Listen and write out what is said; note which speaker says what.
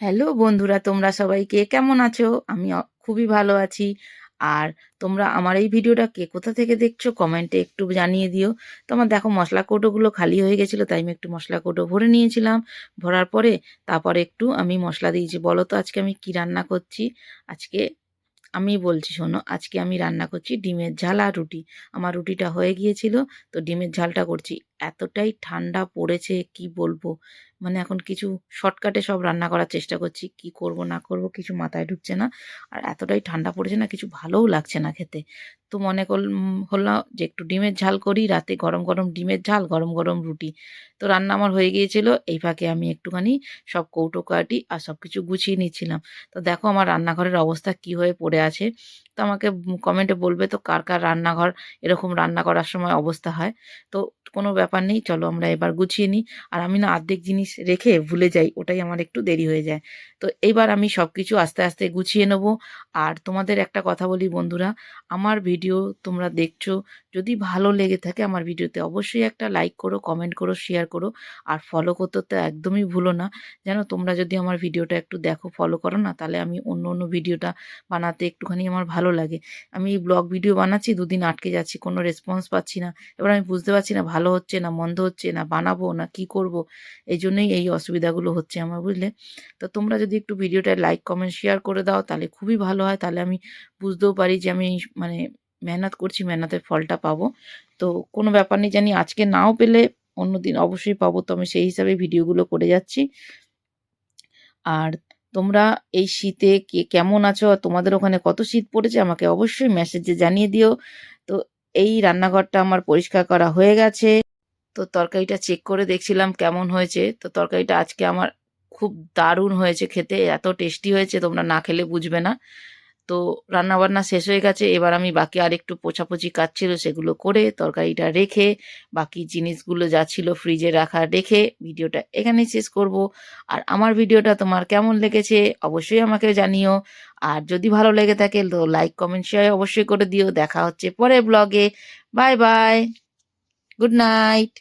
Speaker 1: Hello বন্ধুরা, তোমরা সবাই কে কেমন আছো? আমি খুবই ভালো আছি। আর তোমরা আমার এই ভিডিওটা কে কোথা থেকে দেখছ কমেন্টে একটু জানিয়ে দিও। তো আমার দেখো মশলা কৌটোগুলো খালি হয়ে গেছিল, তাই আমি একটু মশলা কৌটো ভরে নিয়েছিলাম। ভরার পরে তারপরে একটু আমি মশলা দিয়েছি। বলো তো আজকে আমি কি রান্না করছি? আজকে আমি বলছি, শোনো, আজকে আমি রান্না করছি ডিমের ঝাল আর রুটি। আমার রুটিটা হয়ে গিয়েছিল, তো ডিমের ঝালটা করছি। এতটাই ঠান্ডা পড়েছে, কি বলব? মানে এখন কিছু শর্টকাটে সব রান্না করার চেষ্টা করছি। কি করব, না করব কিছু মাথায় ঢুকছে না। আর এতটাই ঠান্ডা পড়েছে না, কিছু ভালোও লাগছে না খেতে। তো মনে কর হলো যে একটু ডিমের ঝাল করি, রাতে গরম গরম ডিমের ঝাল, গরম গরম রুটি। তো রান্না আমার হয়ে গিয়েছিল, এই ফাঁকে আমি একটুখানি সব কৌটো কাটি আর সব কিছু গুছিয়ে নিচ্ছিলাম। তো দেখো আমার রান্নাঘরের অবস্থা কি হয়ে পড়ে আছে। তো আমাকে কমেন্টে বলবে, তো কার কার রান্নাঘর? এরকম রান্না করার সময় অবস্থা হয়। তো কোনো ব্যাপার নেই, চলো আমরা এবার গুছিয়ে নিই। আর আমি না অর্ধেক জিনিস রেখে ভুলে যাই, ওটাই আমার একটু দেরি হয়ে যায়। তো এইবার আমি সব কিছু আস্তে আস্তে গুছিয়ে নেব। আর তোমাদের একটা কথা বলি বন্ধুরা, আমার ভিডিও তোমরা দেখছ, যদি ভালো লেগে থাকে আমার ভিডিওতে অবশ্যই একটা লাইক করো কমেন্ট করো শেয়ার করো। আর ফলো করতে তো একদমই ভুলো না। যেন তোমরা যদি আমার ভিডিওটা একটু দেখো ফলো করো না, তাহলে আমি অন্য অন্য ভিডিওটা বানাতে একটুখানি আমার ভালো লাগে। আমি ব্লগ ভিডিও বানাচ্ছি, দুদিন আটকে যাচ্ছি, কোনো রেসপন্স পাচ্ছি না। এবার আমি বুঝতে পারছি না ভালো হচ্ছে না, মন্দ হচ্ছে না, বানাবো না, কি করব? এই জন্যই এই অসুবিধাগুলো হচ্ছে আমার, বুঝলে? তো তোমরা যদি একটু ভিডিওটা লাইক কমেন্ট শেয়ার করে দাও, তাহলে খুবই ভালো হয়। তাহলে আমি বুঝতেও পারি যে আমি মানে মেহনত করছি, মেহনতের ফলটা পাবো। তো কোনো ব্যাপার নেই, জানি আজকে নাও পেলে অন্য দিন অবশ্যই পাবো। তো আমি সেই হিসাবে ভিডিওগুলো করে যাচ্ছি। আর তোমরা এই শীতে কে, কেমন আছো তোমাদের ওখানে কত শীত পড়েছে আমাকে অবশ্যই মেসেজে জানিয়ে দিও। তো এই রান্নাঘরটা আমার পরিষ্কার করা হয়ে গেছে। তো তরকারিটা চেক করে দেখছিলাম কেমন হয়েছে। তো তরকারিটা আজকে আমার খুব দারুণ হয়েছে খেতে, এত টেস্টি হয়েছে, তোমরা না খেলে বুঝবে না। তো রান্নাবান্না শেষ হয়ে গেছে। এবার আমি বাকি আর একটু পোছাপুছি কাজ ছিল সেগুলো করে তরকারিটা রেখে বাকি জিনিসগুলো যা ছিল ফ্রিজে রাখা রেখে ভিডিওটা এখানেই শেষ করব। আর আমার ভিডিওটা তোমার কেমন লেগেছে অবশ্যই আমাকে জানিও। আর যদি ভালো লেগে থাকে তো লাইক কমেন্ট শেয়ার অবশ্যই করে দিও। দেখা হচ্ছে পরে ব্লগে বাই বাই গুড নাইট